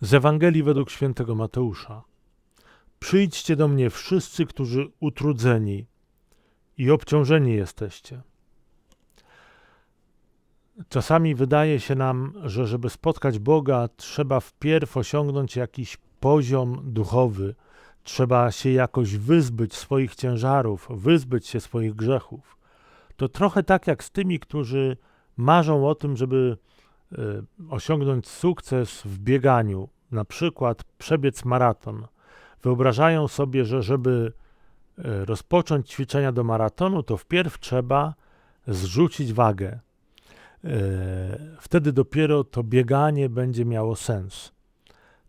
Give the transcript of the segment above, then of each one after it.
Z Ewangelii według świętego Mateusza. Przyjdźcie do mnie wszyscy, którzy utrudzeni i obciążeni jesteście. Czasami wydaje się nam, że żeby spotkać Boga, trzeba wpierw osiągnąć jakiś poziom duchowy, trzeba się jakoś wyzbyć swoich ciężarów, wyzbyć się swoich grzechów. To trochę tak jak z tymi, którzy marzą o tym, żeby osiągnąć sukces w bieganiu, na przykład przebiec maraton. Wyobrażają sobie, że żeby y, rozpocząć ćwiczenia do maratonu, to wpierw trzeba zrzucić wagę. Y, Wtedy dopiero to bieganie będzie miało sens.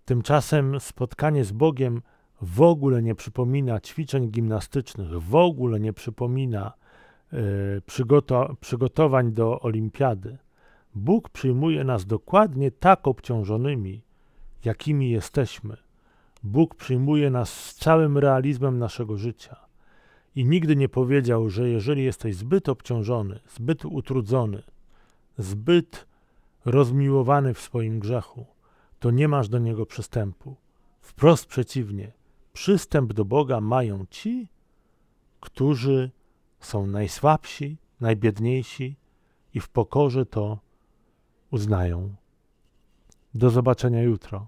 Tymczasem spotkanie z Bogiem w ogóle nie przypomina ćwiczeń gimnastycznych, w ogóle nie przypomina y, przygoto- przygotowań do olimpiady. Bóg przyjmuje nas dokładnie tak obciążonymi, jakimi jesteśmy. Bóg przyjmuje nas z całym realizmem naszego życia. I nigdy nie powiedział, że jeżeli jesteś zbyt obciążony, zbyt utrudzony, zbyt rozmiłowany w swoim grzechu, to nie masz do niego przystępu. Wprost przeciwnie, przystęp do Boga mają ci, którzy są najsłabsi, najbiedniejsi i w pokorze to uznają. Do zobaczenia jutro.